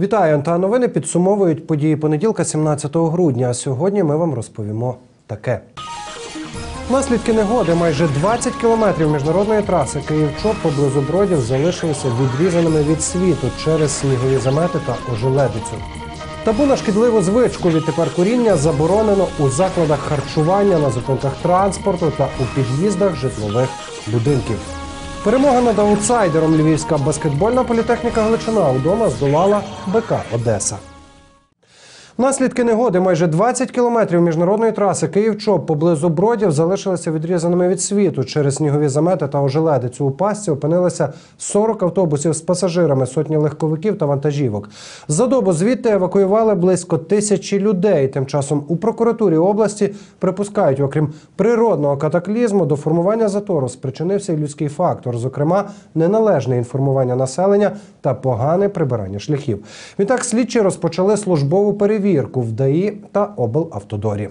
Вітаю, та новини підсумовують події понеділка, 17 грудня. А сьогодні ми вам розповімо таке. Наслідки негоди майже 20 кілометрів міжнародної траси Київ-Чоп поблизу Бродів залишилися відрізаними від світу через снігові замети та ожеледицю. Табу на шкідливу звичку відтепер куріння заборонено у закладах харчування, на зупинках транспорту та у під'їздах житлових будинків. Перемога над аутсайдером львівська баскетбольна політехніка Галичина удома здолала БК Одеса. Наслідки негоди майже 20 кілометрів міжнародної траси Київ-Чоп поблизу Бродів залишилися відрізаними від світу через снігові замети та ожеледицю. У пастці опинилися 40 автобусів з пасажирами, сотні легковиків та вантажівок. За добу звідти евакуювали близько тисячі людей. Тим часом у прокуратурі області припускають, окрім природного катаклізму, до формування затору спричинився і людський фактор, зокрема неналежне інформування населення та погане прибирання шляхів. Відтак слідчі розпочали службову перевірку в ДАІ та облавтодорі.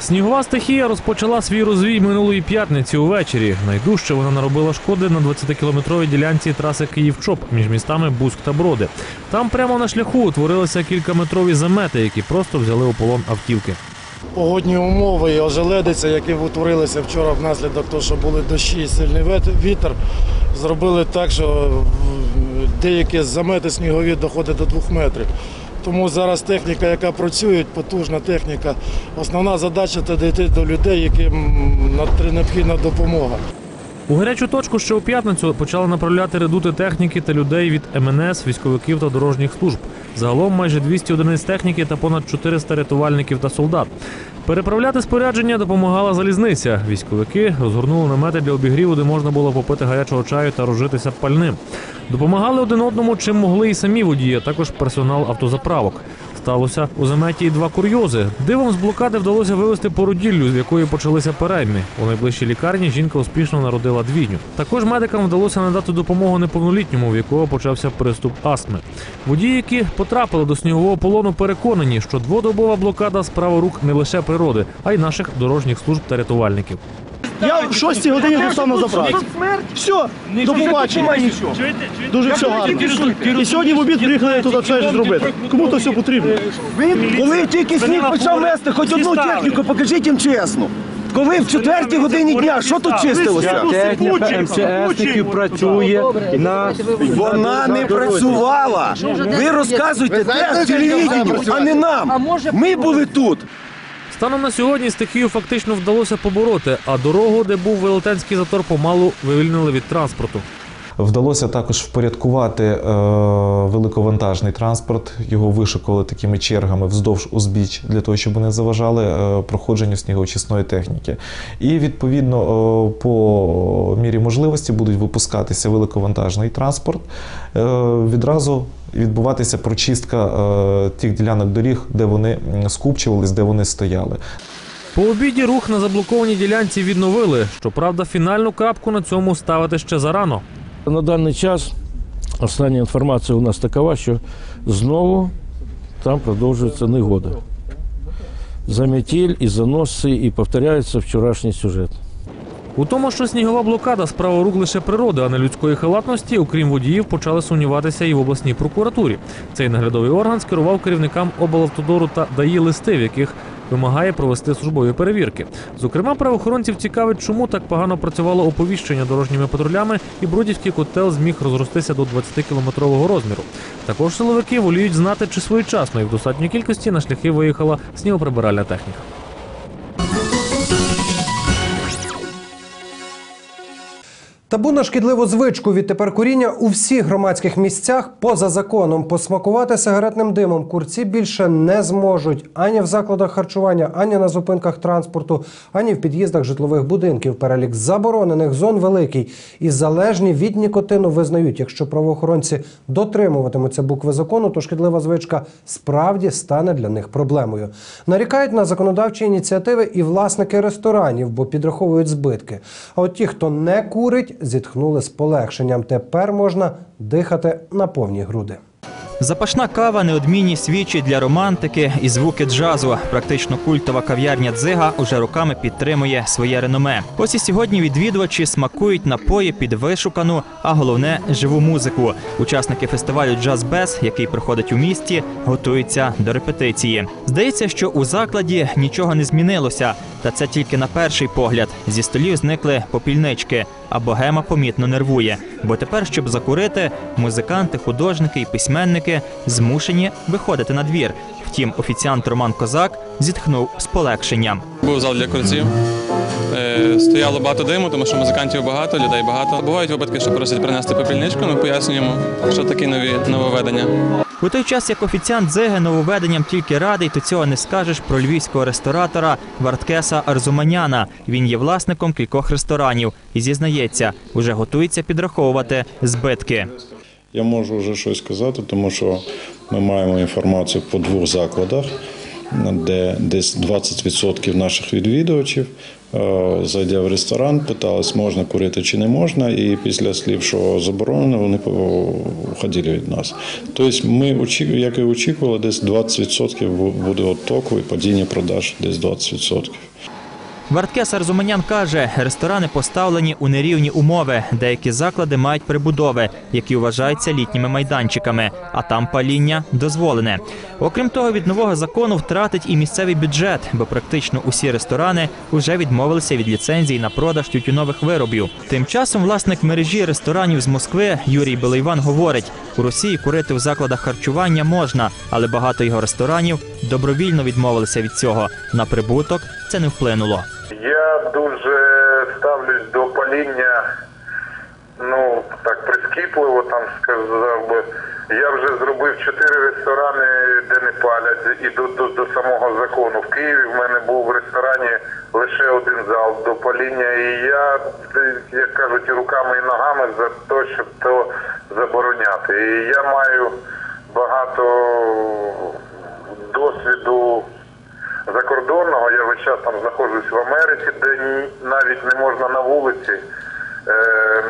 Снігова стихія розпочала свій розвій минулої п'ятниці увечері. Найдужче вона наробила шкоди на 20-кілометровій ділянці траси Київ-Чоп між містами Буськ та Броди. Там прямо на шляху утворилися кількаметрові замети, які просто взяли у полон автівки. Погодні умови і ожеледиця, які утворилися вчора внаслідок того, що були дощі і сильний вітер, зробили так, що деякі замети снігові доходять до двох метрів. Тому зараз техніка, яка працює, потужна техніка. Основна задача це дійти до людей, яким необхідна допомога. У гарячу точку ще у п'ятницю почали направляти редути техніки та людей від МНС, військовиків та дорожніх служб. Загалом майже 200 одиниць техніки та понад 400 рятувальників та солдат. Переправляти спорядження допомагала залізниця. Військовики розгорнули намети для обігріву, де можна було попити гарячого чаю та розжитися пальним. Допомагали один одному, чим могли і самі водії, а також персонал автозаправок. Сталося у заметі і два курйози. Дивом з блокади вдалося вивезти породіллю, з якої почалися перейми. У найближчій лікарні жінка успішно народила двійню. Також медикам вдалося надати допомогу неповнолітньому, в якого почався приступ астми. Водії, які потрапили до снігового полону, переконані, що дводобова блокада справа рук не лише природи, а й наших дорожніх служб та рятувальників. Я в 6 годині достану заправку. Все, до побачення. Дуже все гарно. І сьогодні в обід приїхали туди все ж зробити. Кому то все потрібно. Коли тільки сніг почав мести, хоч одну техніку, покажіть їм чесно. Коли в четвертій годині дня, що тут чистилося? Техніка МЧСників працює на Вона не працювала. Ви розказуєте те в телевізії, а не нам. Ми були тут. Станом на сьогодні стихію фактично вдалося побороти, а дорогу, де був велетенський затор, помалу вивільнили від транспорту. Вдалося також впорядкувати е, великовантажний транспорт. Його вишукували такими чергами вздовж узбіч для того, щоб не заважали е, проходженню снігоочисної техніки. І відповідно е, по мірі можливості будуть випускатися великовантажний транспорт. Відразу відбуватися прочистка тих ділянок доріг, де вони скупчувались, де вони стояли. По обіді рух на заблокованій ділянці відновили. Щоправда, фінальну крапку на цьому ставити ще зарано. На даний час остання інформація у нас такова, що знову там продовжується негода. Заметіль і заноси, і повторяється вчорашній сюжет. У тому, що снігова блокада справа рук лише природи, а не людської халатності, окрім водіїв, почали сумніватися і в обласній прокуратурі. Цей наглядовий орган скерував керівникам облавтодору та ДАІ листи, в яких вимагає провести службові перевірки. Зокрема, правоохоронців цікавить, чому так погано працювало оповіщення дорожніми патрулями, і бродівський котел зміг розростися до 20-кілометрового розміру. Також силовики воліють знати, чи своєчасно і в достатній кількості на шляхи виїхала снігоприбиральна техніка. Табу на шкідливу звичку відтепер куріння у всіх громадських місцях поза законом. Посмакувати сигаретним димом курці більше не зможуть ані в закладах харчування, ані на зупинках транспорту, ані в під'їздах житлових будинків. Перелік заборонених зон великий і залежні від нікотину визнають, якщо правоохоронці дотримуватимуться букви закону, то шкідлива звичка справді стане для них проблемою. Нарікають на законодавчі ініціативи і власники ресторанів, бо підраховують збитки. А от ті, хто не курить, зітхнули з полегшенням. Тепер можна дихати на повні груди. Запашна кава неодмінні свічі для романтики і звуки джазу. Практично культова кав'ярня дзига уже роками підтримує своє реноме. Ось і сьогодні відвідувачі смакують напої під вишукану, а головне живу музику. Учасники фестивалю Джаз Без, який проходить у місті, готуються до репетиції. Здається, що у закладі нічого не змінилося, та це тільки на перший погляд. Зі столів зникли попільнички, а богема помітно нервує. Бо тепер, щоб закурити, музиканти, художники і письменники змушені виходити на двір. Втім, офіціант Роман Козак зітхнув з полегшенням. Був зал для курців. Е, Стояло багато диму, тому що музикантів багато, людей багато. Бувають випадки, що просять принести попільничку. Ми пояснюємо, що такі нові нововведення. У той час, як офіціант Дзиги нововведенням тільки радий, то цього не скажеш про львівського ресторатора Варткеса Арзуманяна. Він є власником кількох ресторанів і зізнається, уже готується підраховувати збитки. Я можу вже щось сказати, тому що ми маємо інформацію по двох закладах, де десь 20% наших відвідувачів, зайдя в ресторан, питались, можна курити чи не можна, і після слів, що заборонено, вони уходили від нас. Тобто ми як і очікували, десь 20% буде оттоку і падіння продаж десь 20%. Варткес Арзуманян каже, ресторани поставлені у нерівні умови. Деякі заклади мають прибудови, які вважаються літніми майданчиками, а там паління дозволене. Окрім того, від нового закону втратить і місцевий бюджет, бо практично усі ресторани вже відмовилися від ліцензій на продаж тютюнових виробів. Тим часом власник мережі ресторанів з Москви Юрій Белойван говорить: у Росії курити в закладах харчування можна, але багато його ресторанів добровільно відмовилися від цього. На прибуток це не вплинуло. Я дуже ставлюсь до паління, ну так прискіпливо там сказав би. Я вже зробив чотири ресторани, де не палять, і до, до, до самого закону. В Києві в мене був в ресторані лише один зал до паління. І я, як кажуть, руками і ногами за те, щоб то забороняти. І я маю багато досвіду закордонного. Я весь час там знаходжусь в Америці, де навіть не можна на вулиці,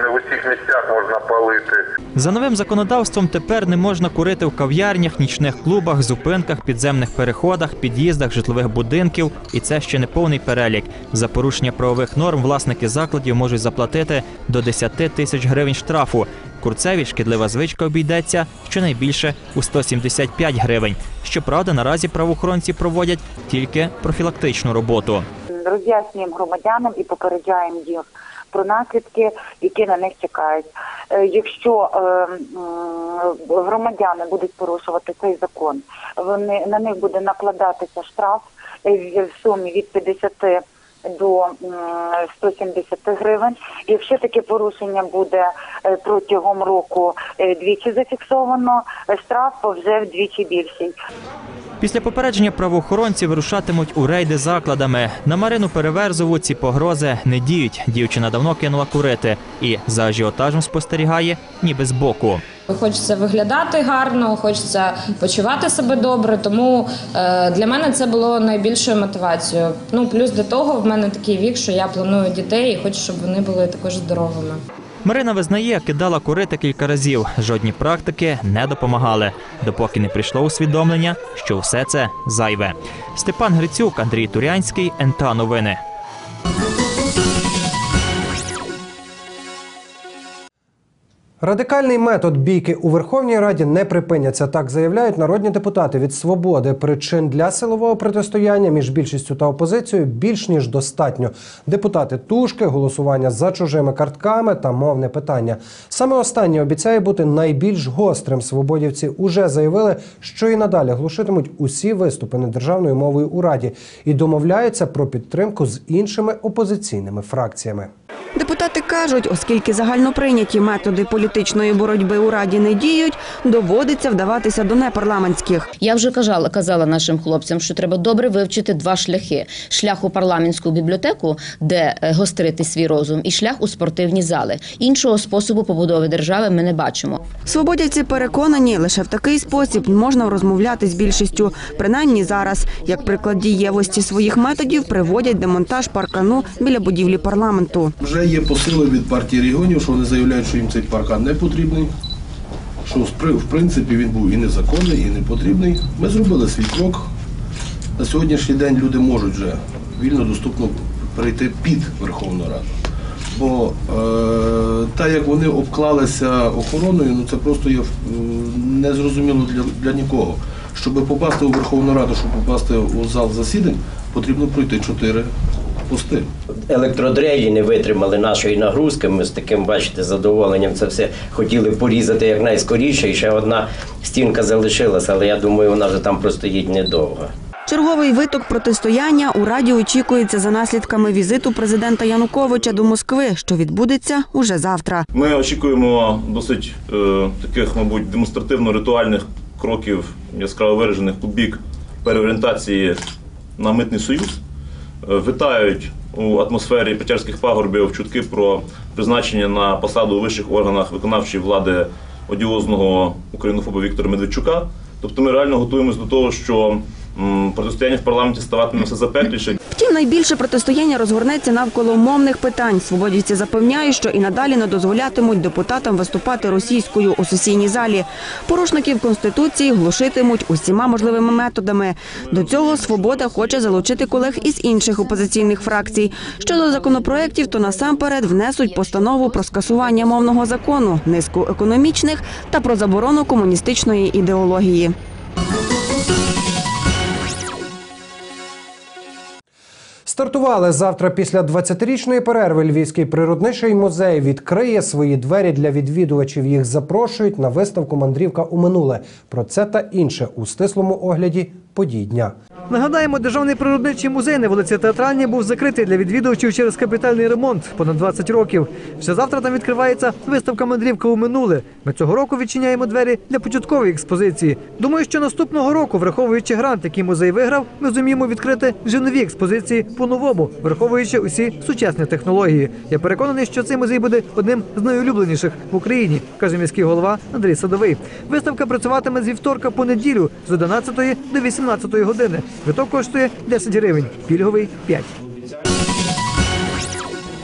не в усіх місцях можна палити. За новим законодавством тепер не можна курити в кав'ярнях, нічних клубах, зупинках, підземних переходах, під'їздах житлових будинків. І це ще не повний перелік. За порушення правових норм власники закладів можуть заплатити до 10 тисяч гривень штрафу. Курцеві шкідлива звичка обійдеться щонайбільше у 175 гривень. Щоправда, наразі правоохоронці проводять тільки профілактичну роботу. роз'яснюємо громадянам і попереджаємо їх про наслідки, які на них чекають. Е, Якщо е, громадяни будуть порушувати цей закон, вони на них буде накладатися штраф е, в сумі від 50 до м, 170 гривень. Якщо таке порушення буде е, протягом року е, двічі зафіксовано, штраф вже вдвічі більший. Після попередження правоохоронці вирушатимуть у рейди закладами. На Марину Переверзову ці погрози не діють. Дівчина давно кинула курити і за ажіотажем спостерігає, ніби збоку. Хочеться виглядати гарно, хочеться почувати себе добре. Тому е, для мене це було найбільшою мотивацією. Ну плюс до того, в мене такий вік, що я планую дітей і хочу, щоб вони були також здоровими. Марина визнає, кидала курити кілька разів. Жодні практики не допомагали, допоки не прийшло усвідомлення, що все це зайве. Степан Грицюк, Андрій Турянський, НТА Новини. Радикальний метод бійки у Верховній Раді не припиняться. Так заявляють народні депутати від свободи. Причин для силового протистояння між більшістю та опозицією більш ніж достатньо. Депутати тушки, голосування за чужими картками та мовне питання. Саме останнє обіцяє бути найбільш гострим. Свободівці уже заявили, що і надалі глушитимуть усі виступи недержавною мовою у раді і домовляються про підтримку з іншими опозиційними фракціями. Депутати кажуть, оскільки загальноприйняті методи політичної боротьби у раді не діють, доводиться вдаватися до непарламентських. Я вже казала, казала нашим хлопцям, що треба добре вивчити два шляхи: шлях у парламентську бібліотеку, де е, гострити свій розум, і шлях у спортивні зали. Іншого способу побудови держави ми не бачимо. Свободівці переконані, лише в такий спосіб можна розмовляти з більшістю. Принаймні зараз, як приклад дієвості своїх методів, приводять демонтаж паркану біля будівлі парламенту. Вже є посили від партії регіонів, що вони заявляють, що їм цей паркан не потрібний. що в принципі він був і незаконний, і непотрібний. Ми зробили свій крок. На сьогоднішній день люди можуть вже вільно доступно перейти під Верховну Раду. Бо е, так як вони обклалися охороною, ну це просто є е, незрозуміло для, для нікого. Щоб попасти у Верховну Раду, щоб попасти у зал засідань, потрібно пройти чотири пости. Електродрелі не витримали нашої нагрузки. Ми з таким, бачите, задоволенням це все хотіли порізати якнайскоріше. І ще одна стінка залишилася, але я думаю, вона вже там простоїть недовго. Черговий виток протистояння у Раді очікується за наслідками візиту президента Януковича до Москви, що відбудеться уже завтра. Ми очікуємо досить е, таких, мабуть, демонстративно-ритуальних кроків, яскраво виражених у бік переорієнтації на митний союз. Витають у атмосфері Печерських пагорбів чутки про призначення на посаду у вищих органах виконавчої влади одіозного українофоба Віктора Медведчука. Тобто ми реально готуємось до того, що протистояння в парламенті ставатиме все запекліше. Втім, найбільше протистояння розгорнеться навколо мовних питань. Свободівці запевняють, що і надалі не дозволятимуть депутатам виступати російською у сесійній залі. Порушників конституції глушитимуть усіма можливими методами. До цього свобода хоче залучити колег із інших опозиційних фракцій. Щодо законопроєктів, то насамперед внесуть постанову про скасування мовного закону, низку економічних та про заборону комуністичної ідеології. Стартували завтра після 20-річної перерви Львівський природничий музей відкриє свої двері для відвідувачів. Їх запрошують на виставку Мандрівка у минуле. Про це та інше у стислому огляді подій дня. Нагадаємо, державний природничий музей на вулиці Театральній був закритий для відвідувачів через капітальний ремонт понад 20 років. Вже завтра там відкривається виставка Мандрівка у минуле. Ми цього року відчиняємо двері для початкової експозиції. Думаю, що наступного року, враховуючи грант, який музей виграв, ми зуміємо відкрити вже нові експозиції по-новому, враховуючи усі сучасні технології. Я переконаний, що цей музей буде одним з найулюбленіших в Україні, каже міський голова Андрій Садовий. Виставка працюватиме з вівторка по неділю з 11 до 18 години. Квиток коштує 10 гривень, пільговий 5.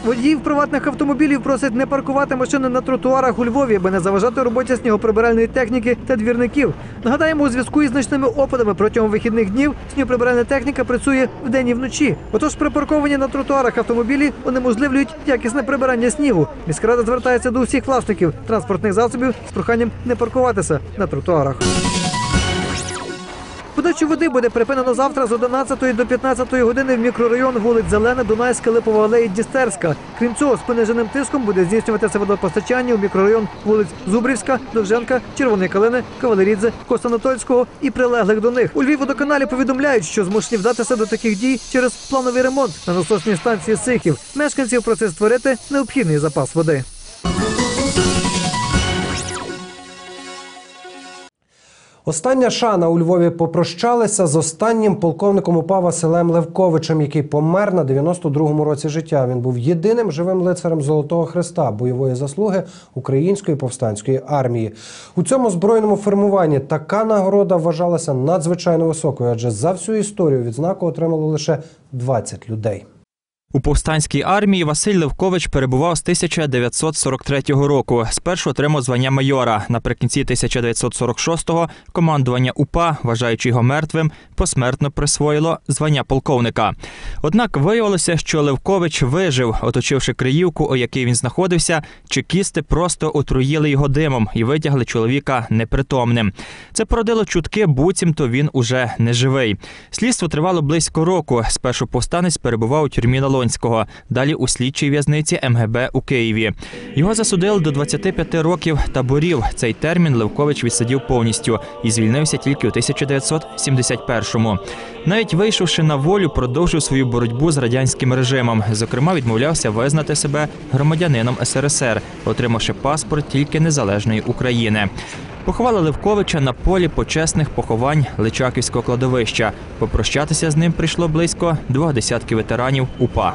Водіїв приватних автомобілів просять не паркувати машини на тротуарах у Львові, аби не заважати роботі снігоприбиральної техніки та двірників. Нагадаємо, у зв'язку із значними опадами протягом вихідних днів снігоприбиральна техніка працює вдень і вночі. Отож, припарковані на тротуарах автомобілі унеможливлюють якісне прибирання снігу. Міськрада звертається до усіх власників транспортних засобів з проханням не паркуватися на тротуарах. Подачу води буде припинено завтра з 11 до 15 години в мікрорайон вулиць Зелена, Дунайська, Липова алеї, Дністерська. Крім цього, з пониженим тиском буде здійснюватися водопостачання у мікрорайон вулиць Зубрівська, Довженка, Червоної Калини, Кавалерідзе, Костанотольського і прилеглих до них. У Львівводоканалі повідомляють, що змушені вдатися до таких дій через плановий ремонт на насосній станції Сихів. Мешканців просять створити необхідний запас води. Остання шана у Львові попрощалися з останнім полковником УПА Василем Левковичем, який помер на 92-му році життя. Він був єдиним живим лицарем Золотого Христа бойової заслуги Української повстанської армії. У цьому збройному формуванні така нагорода вважалася надзвичайно високою, адже за всю історію відзнаку отримало лише 20 людей. У повстанській армії Василь Левкович перебував з 1943 року. Спершу отримав звання майора. Наприкінці 1946-го командування УПА, вважаючи його мертвим, посмертно присвоїло звання полковника. Однак виявилося, що Левкович вижив, оточивши Криївку, у якій він знаходився, чекісти просто отруїли його димом і витягли чоловіка непритомним. Це породило чутки, буцімто він уже не живий. Слідство тривало близько року. Спершу повстанець перебував у тюрмі Налонського, далі у слідчій в'язниці МГБ у Києві. Його засудили до 25 років таборів. Цей термін Левкович відсидів повністю і звільнився тільки у 1971-му. Навіть вийшовши на волю, продовжив свою боротьбу з радянським режимом. Зокрема, відмовлявся визнати себе громадянином СРСР, отримавши паспорт тільки незалежної України. Поховали Левковича на полі почесних поховань Личаківського кладовища. Попрощатися з ним прийшло близько двох десятків ветеранів УПА.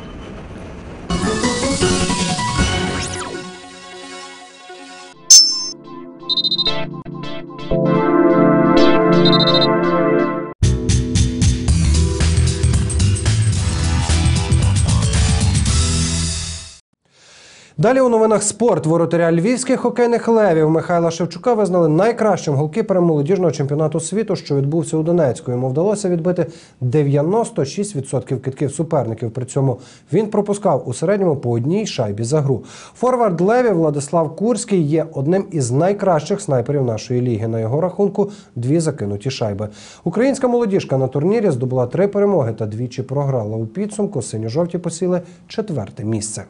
Далі у новинах спорт воротаря львівських хокейних левів Михайла Шевчука визнали найкращим голкіпером молодіжного чемпіонату світу, що відбувся у Донецьку. Йому вдалося відбити 96% китків суперників. При цьому він пропускав у середньому по одній шайбі за гру. Форвард левів Владислав Курський є одним із найкращих снайперів нашої ліги. На його рахунку дві закинуті шайби. Українська молодіжка на турнірі здобула три перемоги та двічі програла у підсумку. Синьо-жовті посіли четверте місце.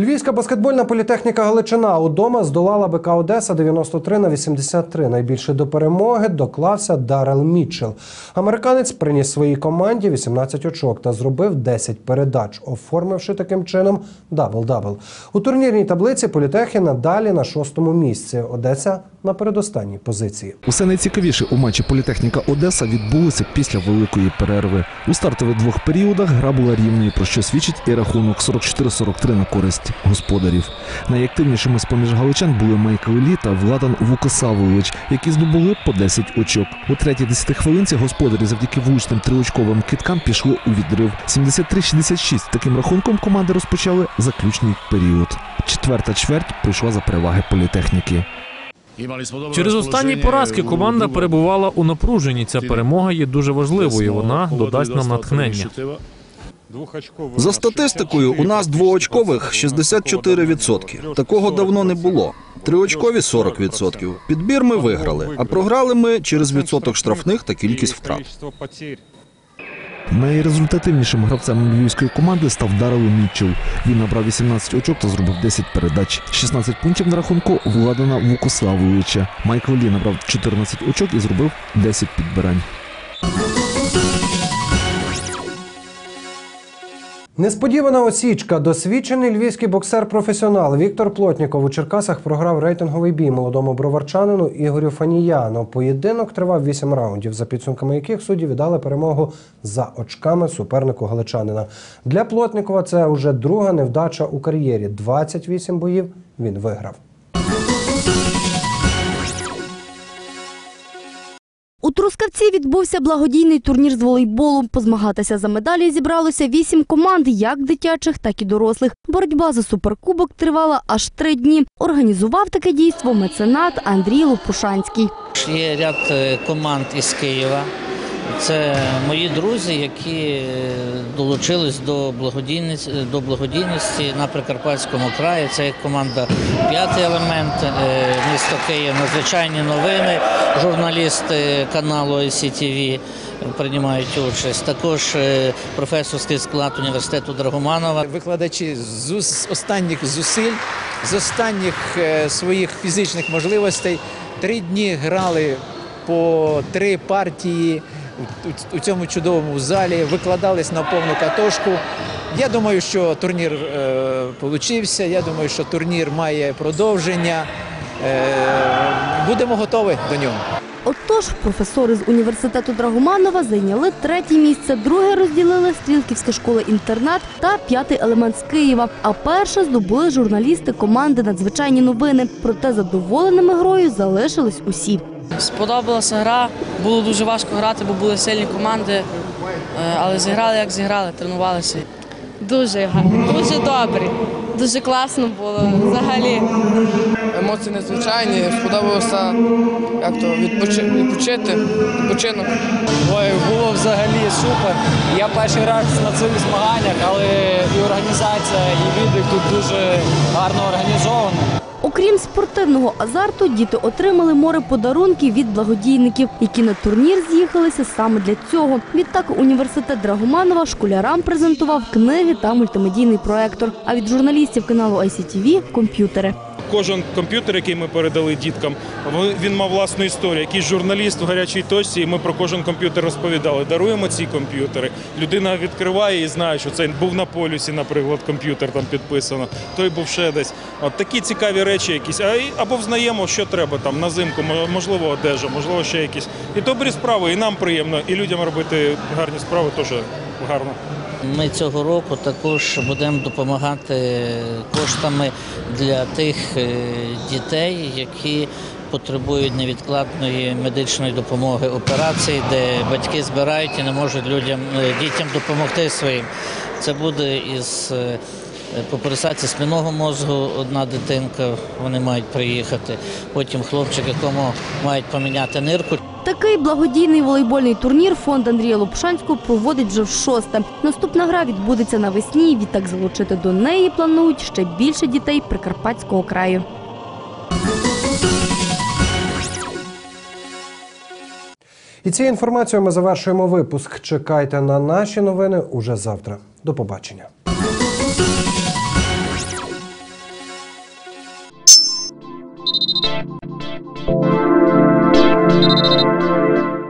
Львівська баскетбольна політехніка Галичина удома здолала БК Одеса 93 на 83. Найбільше до перемоги доклався Дарел Мітчелл. Американець приніс своїй команді 18 очок та зробив 10 передач, оформивши таким чином дабл-дабл. У турнірній таблиці політехи надалі на шостому місці. Одеса на передостанній позиції. Усе найцікавіше у матчі Політехніка Одеса відбулося після великої перерви. У стартових двох періодах гра була рівною, про що свідчить і рахунок 44-43 на користь господарів. Найактивнішими з поміж галичан були Майкл Лі та Владан Вукосавович, які здобули по 10 очок. У третій 10 хвилинці господарі завдяки влучним триочковим киткам пішли у відрив. 73-66 таким рахунком команди розпочали заключний період. Четверта чверть прийшла за переваги політехніки. Через останні поразки команда перебувала у напруженні. Ця перемога є дуже важливою. Вона додасть нам натхнення. За статистикою, у нас двоочкових 64%. Такого давно не було. Триочкові 40%. Підбір ми виграли, а програли ми через відсоток штрафних та кількість втрат. Найрезультативнішим гравцем львівської команди став Дарел Мітчелл. Він набрав 18 очок та зробив 10 передач. 16 пунктів на рахунку Владана Вукославовича. Майкл Лі набрав 14 очок і зробив 10 підбирань. Несподівана осічка. Досвідчений львівський боксер-професіонал Віктор Плотніков у Черкасах програв рейтинговий бій молодому броварчанину Ігорю Фаніяну. Поєдинок тривав 8 раундів, за підсумками яких судді віддали перемогу за очками супернику галичанина. Для Плотнікова це вже друга невдача у кар'єрі. 28 боїв він виграв. Трускавці відбувся благодійний турнір з волейболу. Позмагатися за медалі зібралося вісім команд, як дитячих, так і дорослих. Боротьба за суперкубок тривала аж три дні. Організував таке дійство меценат Андрій Лопушанський. Є ряд е, команд із Києва. Це мої друзі, які е, долучились до благодійності, до благодійності на Прикарпатському краї. Це як команда П'ятий елемент, е, місто Київ, надзвичайні новини, журналісти каналу ICTV приймають участь. Також е, професорський склад університету Драгоманова. Викладачі з останніх зусиль, з останніх своїх фізичних можливостей три дні грали по три партії у- цьому чудовому залі, викладались на повну катошку. Я думаю, що турнір е, получився. Я думаю, що турнір має продовження. Е, будемо готові до нього. Отож, професори з університету Драгоманова зайняли третє місце, друге розділили Стрілківська школа-інтернат та п'ятий елемент з Києва. А перше здобули журналісти команди Надзвичайні новини. Проте задоволеними грою залишились усі. Сподобалася гра, було дуже важко грати, бо були сильні команди, е, але зіграли як зіграли, тренувалися. Дуже гарно, дуже добре, дуже класно було взагалі. Емоції надзвичайні, сподобалося як то відпочи- відпочити, відпочинок. Ой, було взагалі супер. Я перший раз на цих змаганнях, але і організація, і віддих тут дуже гарно організовано. Окрім спортивного азарту, діти отримали море подарунків від благодійників, які на турнір з'їхалися саме для цього. Відтак університет Драгоманова школярам презентував книги та мультимедійний проектор. А від журналістів каналу ICTV – комп'ютери. Кожен комп'ютер, який ми передали діткам, він мав власну історію. Якийсь журналіст в гарячій точці, і ми про кожен комп'ютер розповідали. Даруємо ці комп'ютери. Людина відкриває і знає, що це був на полюсі, наприклад, комп'ютер там підписано. Той був ще десь. От такі цікаві речі, якісь або взнаємо, що треба там на зимку, мо- можливо, одежа, можливо, ще якісь. І добрі справи, і нам приємно, і людям робити гарні справи теж гарно. Ми цього року також будемо допомагати коштами для тих е, дітей, які потребують невідкладної медичної допомоги операцій, де батьки збирають і не можуть людям е, дітям допомогти своїм. Це буде із е, по операції спинного мозку одна дитинка, вони мають приїхати. Потім хлопчик, якому мають поміняти нирку. Такий благодійний волейбольний турнір фонд Андрія Лопушанського проводить вже в шосте. Наступна гра відбудеться навесні. Відтак залучити до неї планують ще більше дітей Прикарпатського краю. І цією інформацією ми завершуємо випуск. Чекайте на наші новини уже завтра. До побачення.